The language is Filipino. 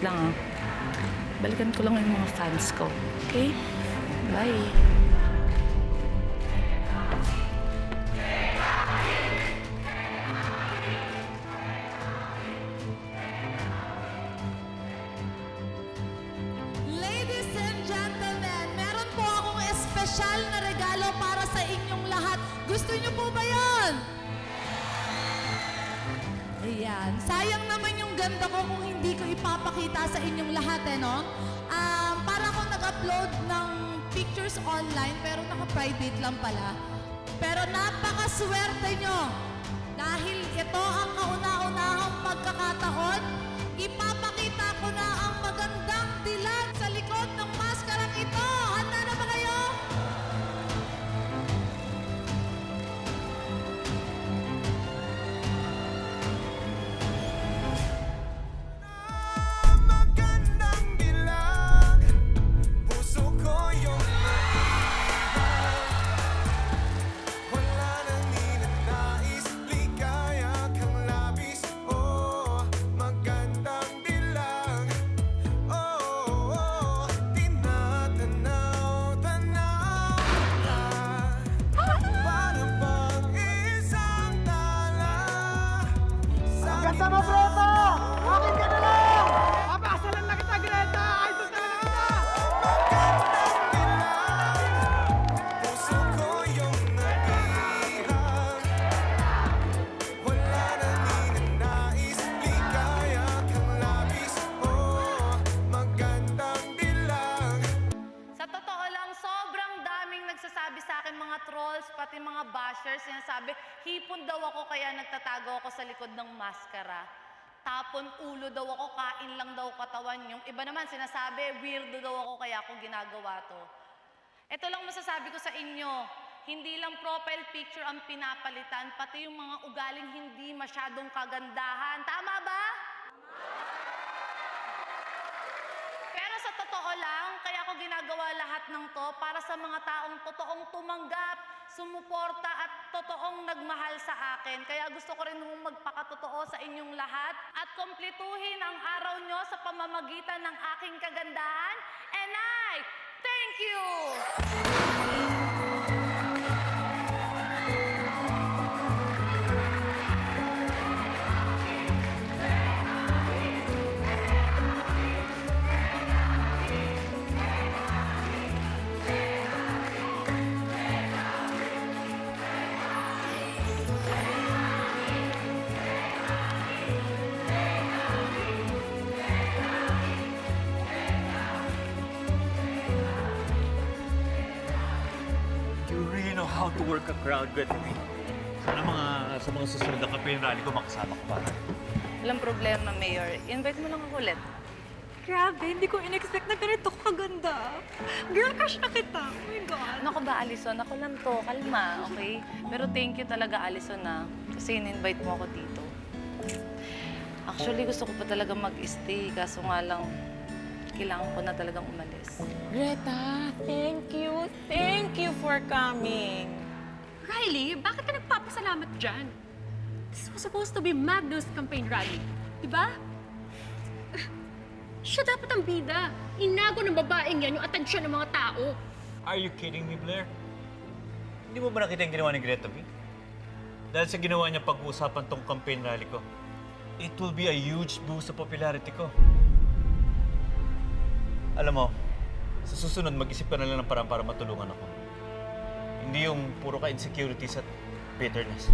lang ah. Balikan ko lang yung mga fans ko. Okay? Bye. Ladies and gentlemen, meron po akong espesyal na regalo para sa inyong lahat. Gusto niyo po ba yon? Ayan. Sayang naman yung ganda ko kung hindi ko ipapakita sa inyong lahat, eh, no? Um, para akong nag-upload ng pictures online, pero naka-private lang pala. Pero napakaswerte nyo. Dahil ito ang kauna-unahang Sa Ganda mo, mga bashers, sinasabi, hipon daw ako kaya nagtatago ako sa likod ng maskara. Tapon ulo daw ako, kain lang daw katawan. Yung iba naman sinasabi, weirdo daw ako kaya ako ginagawa to. Ito lang masasabi ko sa inyo, hindi lang profile picture ang pinapalitan, pati yung mga ugaling hindi masyadong kagandahan. Tama ba? Pero sa totoo lang, kaya ko ginagawa lahat ng to para sa mga taong totoong tumanggap, sumuporta at totoong nagmahal sa akin. Kaya gusto ko rin hong magpakatotoo sa inyong lahat at kumpletuhin ang araw nyo sa pamamagitan ng aking kagandahan. And I thank! You how to work a crowd good. Sana mga sa mga susunod na campaign rally ko makasama ko pa. Walang problema, Mayor. Invite mo lang ako ulit. Grabe, hindi ko in-expect na ganito kaganda. Girl crush na kita. Oh my God. Ano ka ba, Alison? Ako lang to. Kalma, okay? Pero thank you talaga, Alison, na kasi in-invite mo ako dito. Actually, gusto ko pa talaga mag-stay. Kaso nga lang, kailangan ko na talagang umalis. Greta, thank you. Thank you for coming. Riley, bakit ka nagpapasalamat dyan? This was supposed to be Magnus campaign rally. Diba? Siya dapat ang bida. Inago ng babaeng yan yung atensyon ng mga tao. Are you kidding me, Blair? Hindi mo ba nakita yung ginawa ni Greta B? Dahil sa ginawa niya pag-uusapan tong campaign rally ko, it will be a huge boost sa popularity ko. Alam mo, sa susunod, mag-isip ka na lang ng parang para matulungan ako. Hindi yung puro ka insecurities at bitterness.